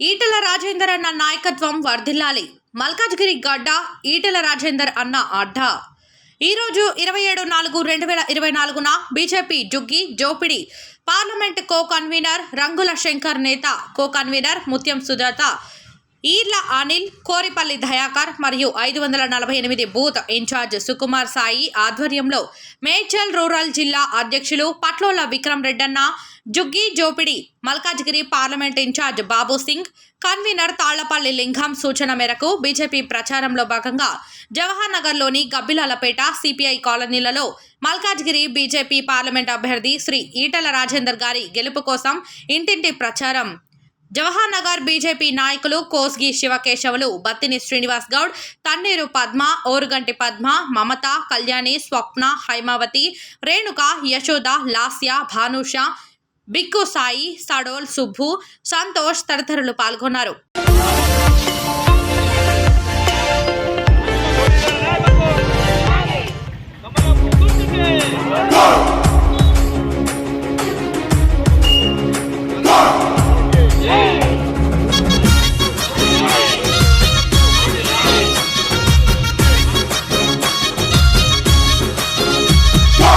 ఈటల రాజేందర్ అన్న నాయకత్వం వర్ధిల్లాలి. మల్కాజ్గిరి గడ్డ ఈటల రాజేందర్ అన్న అడ్డా. ఈరోజు ఇరవై ఏడు నాలుగు రెండు వేల ఇరవై నాలుగున BJP Jhuggi Jhopdi. Parliament co convener Rangula Shankar Netha co convener Mutyam Sujatha Eerla Anil Koripalli Dayakar మరియు ఐదు వందల నలభై ఎనిమిది బూత్ ఇన్ఛార్జ్ సుకుమార్ సాయి ఆధ్వర్యంలో మేడ్చల్ రూరల్ జిల్లా అధ్యక్షులు Patlola Vikram Reddanna Jhuggi Jhopdi Malkajgiri parliament incharge Babu Singh convener Thallapalli Lingam సూచన మేరకు బీజేపీ ప్రచారంలో భాగంగా జవహర్ నగర్లోని గబ్బిలాలపేట సిపిఐ కాలనీలలో మల్కాజ్గిరి బీజేపీ పార్లమెంట్ అభ్యర్థి శ్రీ ఈటల రాజేందర్ గారి గెలుపు కోసం ఇంటింటి ప్రచారం. జవహర్ నగర్ బీజేపీ నాయకులు కోస్గి శివకేశవులు బత్తిని శ్రీనివాస్ గౌడ్ తన్నీరు పద్మ ఓరుగంటి పద్మ మమత కళ్యాణి స్వప్న హైమావతి రేణుక యశోద లాస్య భానుష బిక్కు సాయి సడోల్ సుబ్బు సంతోష్ తదితరులు పాల్గొన్నారు.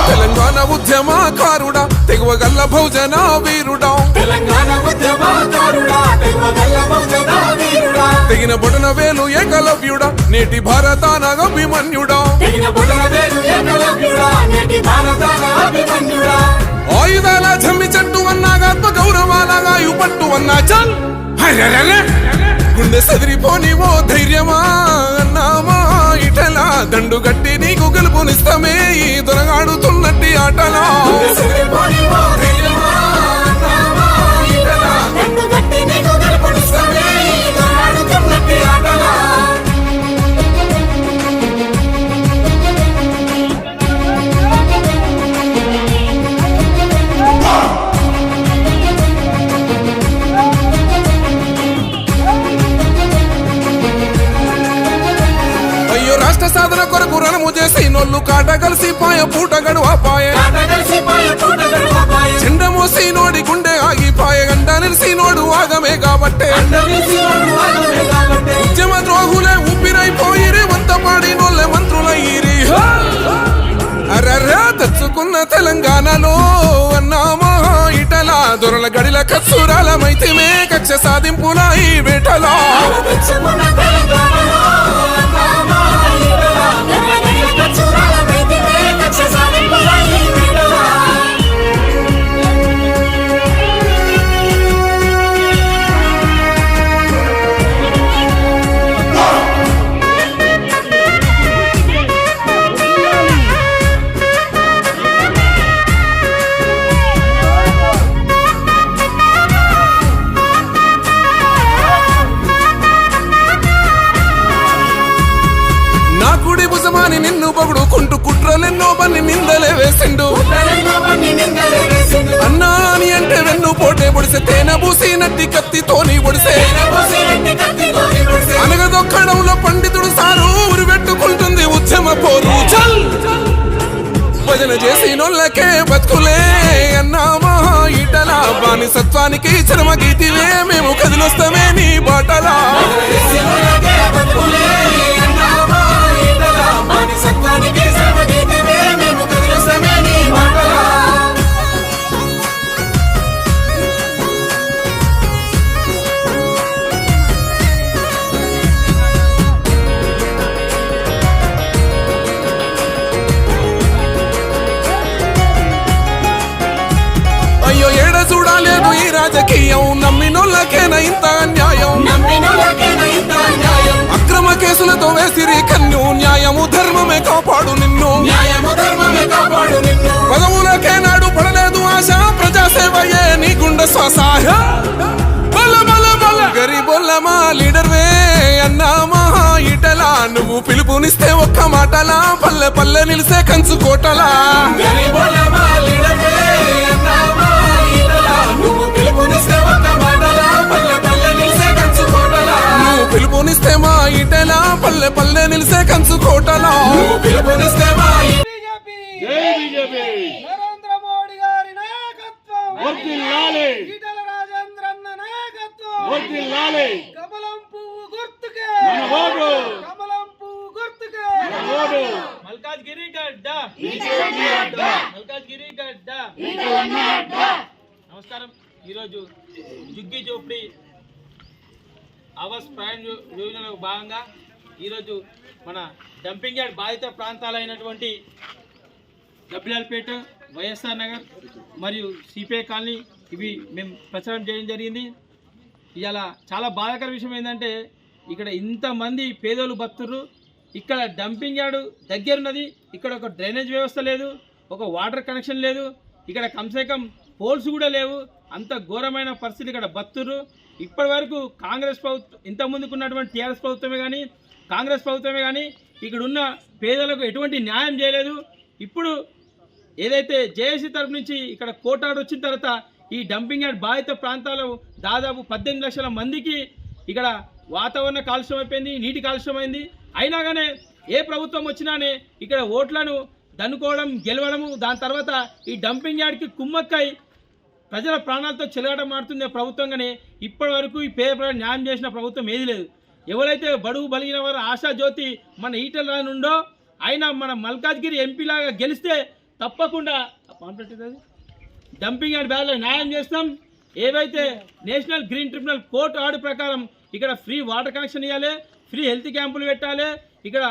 తెలంగాణ ఉద్యమకారుడా తెగువగల్ల భోజన వీరుడా. తెలంగాణ ఉద్యమకారుడా తెగువగల్ల బహుజన వీరుడా. తెగిన బొటన వేలు ఏకలవ్యుడా నేటి భారతానగ అభిమన్యుడా. తెగిన బుడల వేలు ఏకలవ్యుడా నేటి భారతాల అభిమన్యుడా. ఆయుధాల జమ్మి చెట్టు అన్నాగాత్మ గౌరవాలగా పట్టు అన్నా చల్ హర్రర్రర్ర. గుండె సదిరిపోని ఓ ధైర్యమా? అన్నామా ఇటలా దండు గట్టి నీకు గెలుపునిస్తమే ఈ దొరగాడుతున్నట్టి ఆటలా. ఓ నొల్లు కాట కలిసి పాయ పూట గడువ పాయ గడవపాయే. చెండమోసి నోడి గుండె ఆగిపాయ గంట నిలిసి నోడు ఆగమే కాబట్టే. ఉద్యమ ద్రోహులే ఊపిరైపోయిరి వంత పాడి నోళ్ళే మంత్రులయ్యిరి అరరా తెచ్చుకున్న తెలంగాణలో అన్నామా ఇటలా దొరల గడిల కత్సూరాల మైతిమే కక్ష సాధింపుల ఈ కుడి భుజమాని నిన్ను పొగుడుకుంటూ కుట్రలెన్నో బన్ని నిందలే వేసిండు. అన్నా అని అంటే వెన్ను పోటే పొడిసే తేనె పూసి నట్టి కత్తితోని పొడిసే. అనగదొక్కడంలో పండితుడు సారు ఊరు పెట్టుకుంటుంది ఉద్యమ పోరు. భజన చేసి నొల్లకే బతుకులే అన్నామా ఇటలా బానిసత్వానికి చరమ గీతివే మేము కదిలొస్తామే నీ బాటలా. రాజకీయం నమ్మినోళ్ళకేనా ఇంత అన్యాయం? అక్రమ కేసులతో వేసిరి కన్ను న్యాయము ధర్మమే కాపాడు నిన్ను. న్యాయము ధర్మమే కాపాడు పదవులకే నాడు పడలేదు ఆశ ప్రజాసేవయే నీ గుండె శ్వాసాయ బల బల లీడర్ వే అన్నామా ఇటలా నువ్వు పిలుపునిస్తే ఒక్క మాటలా పల్లె పల్లె నిలిసే కంచు కోటలా. పల్లె పల్లె నిలిసే కంచు కోటలా. పిలుపునిస్తే నరేంద్ర మోడీ గారి నాయకత్వం. ఈటల రాజేంద్రన్న నాయకత్వం. వర్ధిల్లాలి కమలం పువ్వు గుర్తుకే. మన ఓటు కమలం పువ్వు గుర్తుకే. మన ఓటు మల్కాజ్గిరి గడ్డ. మల్కాజ్గిరి గడ్డ. నమస్కారం. ఈరోజు జుగ్గి చోపడి ఆవాస్ ప్రయాణ యోజనలో భాగంగా ఈరోజు మన డంపింగ్ యార్డ్ బాధిత ప్రాంతాలైనటువంటి డబ్ల్యూఎల్పేట వైఎస్ఆర్ నగర్ మరియు సిపిఐ కాలనీ ఇవి మేము ప్రచారం చేయడం జరిగింది. ఇలా చాలా బాధాకర విషయం ఏంటంటే ఇక్కడ ఇంతమంది పేదోళ్ళు బతుర్రు ఇక్కడ డంపింగ్ యార్డు దగ్గరున్నది. ఇక్కడ ఒక డ్రైనేజ్ వ్యవస్థ లేదు ఒక వాటర్ కనెక్షన్ లేదు. ఇక్కడ కమ్సే కం పోల్స్ కూడా లేవు. అంత ఘోరమైన పరిస్థితి ఇక్కడ బతుర్రు ఇప్పటి వరకు కాంగ్రెస్ ప్రభుత్వం ఇంత ఉన్నటువంటి టీఆర్ఎస్ ప్రభుత్వమే కానీ కాంగ్రెస్ ప్రభుత్వమే కానీ ఇక్కడున్న పేదలకు ఎటువంటి న్యాయం చేయలేదు. ఇప్పుడు ఏదైతే జేఏసీ తరపు నుంచి ఇక్కడ కోటాడు వచ్చిన తర్వాత ఈ డంపింగ్ యార్డ్ బాధిత ప్రాంతాలు దాదాపు పద్దెనిమిది లక్షల మందికి ఇక్కడ వాతావరణ కాలుష్యం అయిపోయింది నీటి కాలుష్యం అయింది. అయినా కానీ ఏ ప్రభుత్వం వచ్చినానే ఇక్కడ ఓట్లను దన్నుకోవడం గెలవడము దాని తర్వాత ఈ డంపింగ్ యార్డ్కి కుమ్మక్కై ప్రజల ప్రాణాలతో చెలగడం మారుతుంది ప్రభుత్వంగానే ఇప్పటి వరకు ఈ పేద న్యాయం చేసిన ప్రభుత్వం ఏది లేదు. ఎవరైతే బడుగు బలిగిన వారు ఆశా జ్యోతి మన ఈటల రానుండో ఆయన మన మల్కాజ్గిరి ఎంపీలాగా గెలిస్తే తప్పకుండా డంపింగ్ అండ్ బ్యాగ్లో న్యాయం చేస్తాం. ఏవైతే national green tribunal court order ప్రకారం ఇక్కడ ఫ్రీ వాటర్ కనెక్షన్ ఇవ్వాలి ఫ్రీ హెల్త్ క్యాంపులు పెట్టాలి ఇక్కడ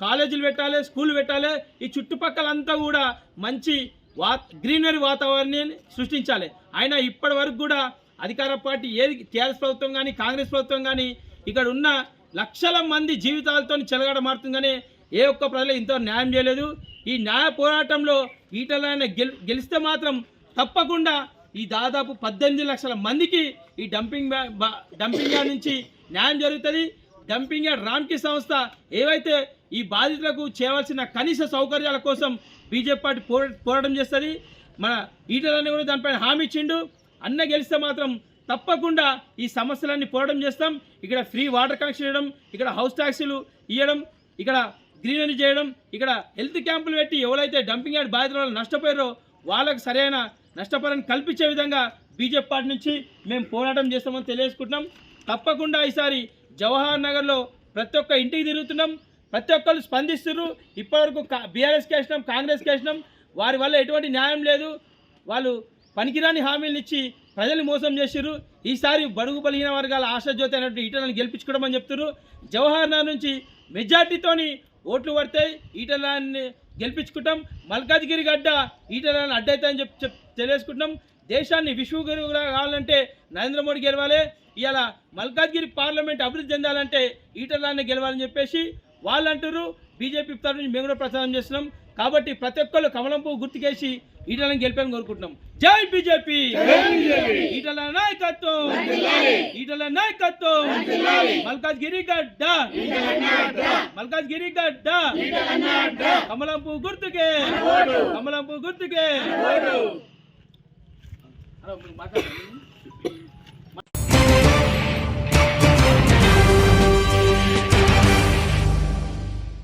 కాలేజీలు పెట్టాలి స్కూల్ పెట్టాలి ఈ చుట్టుపక్కలంతా కూడా మంచి వా గ్రీనరీ వాతావరణాన్ని సృష్టించాలి. అయినా ఇప్పటి వరకు కూడా అధికార పార్టీ ఏది టీఆర్ఎస్ ప్రభుత్వం కానీ కాంగ్రెస్ ప్రభుత్వం కానీ ఇక్కడ ఉన్న లక్షల మంది జీవితాలతో చెలగడ మారుతుందనే ఏ ఒక్క ప్రజలు ఇంత న్యాయం చేయలేదు. ఈ న్యాయ పోరాటంలో ఈటలైన గెల్ గెలిస్తే మాత్రం తప్పకుండా ఈ దాదాపు పద్దెనిమిది లక్షల మందికి ఈ డంపింగ్ డంపింగ్ యార్డ్ నుంచి న్యాయం జరుగుతుంది. డంపింగ్ యార్డ్ రామ్కి సంస్థ ఏవైతే ఈ బాధితులకు చేయవలసిన కనీస సౌకర్యాల కోసం బీజేపీ పార్టీ పోరాటం చేస్తుంది. మన ఈటలని కూడా దానిపైన హామీ ఇచ్చిండు. అన్న గెలిస్తే మాత్రం తప్పకుండా ఈ సమస్యలన్నీ పోరాటం చేస్తాం. ఇక్కడ ఫ్రీ వాటర్ కనెక్షన్ ఇవ్వడం ఇక్కడ హౌస్ ట్యాక్సీలు ఇవ్వడం ఇక్కడ గ్రీనరీ చేయడం ఇక్కడ హెల్త్ క్యాంపులు పెట్టి ఎవరైతే డంపింగ్ యార్డ్ బాధితుల వాళ్ళు నష్టపోయారో వాళ్ళకు సరైన నష్టపరాన్ని కల్పించే విధంగా బీజేపీ పార్టీ నుంచి మేము పోరాటం చేస్తామని తెలియజేసుకుంటున్నాం. తప్పకుండా ఈసారి జవహర్ నగర్లో ప్రతి ఒక్క ఇంటికి తిరుగుతున్నాం. ప్రతి ఒక్కరు స్పందిస్తున్నారు. ఇప్పటివరకు బీఆర్ఎస్కి వేసినాం కాంగ్రెస్కి వేసినాం. వారి వల్ల ఎటువంటి న్యాయం లేదు. వాళ్ళు పనికిరాని హామీలు ఇచ్చి ప్రజల్ని మోసం చేసిర్రు. ఈసారి బడుగు బలిగిన వర్గాల ఆశాజ్యోతి అనేటువంటి ఈటలను గెలిపించుకోవడం అని చెప్తున్నారు జవహర్ నగర్ నుంచి మెజార్టీతోని ఓట్లు పడతాయి. ఈటలాన్ని గెలిపించుకుంటాం. మల్కాజ్గిరి గడ్డ ఈటలను అడ్డవుతాయని చెప్పి చెప్ తెలియజేసుకుంటున్నాం. దేశాన్ని విశ్వగురువుగా కావాలంటే నరేంద్ర మోడీ గెలవాలి. ఇవాళ మల్కాజ్గిరి పార్లమెంట్ అభివృద్ధి చెందాలంటే ఈటలాన్ని గెలవాలని చెప్పేసి వాళ్ళు అంటారు బీజేపీ తరఫు నుంచి మేము కూడా ప్రచారం చేస్తున్నాం. కాబట్టి ప్రతి ఒక్కళ్ళు కమలం పువ్వు గుర్తుకేసి ఈటలను గెలిపాలని కోరుకుంటున్నాం. జై బీజేపీ! ఈటల నాయకత్వం! ఈటల నాయకత్వం! మల్కాజ్గిరి గడ్డ! మల్కాజ్గిరి గడ్డ! కమలం పువ్వు గుర్తుకే! కమలం పువ్వు గుర్తుకే! హలో, మీరు మాట్లాడండి.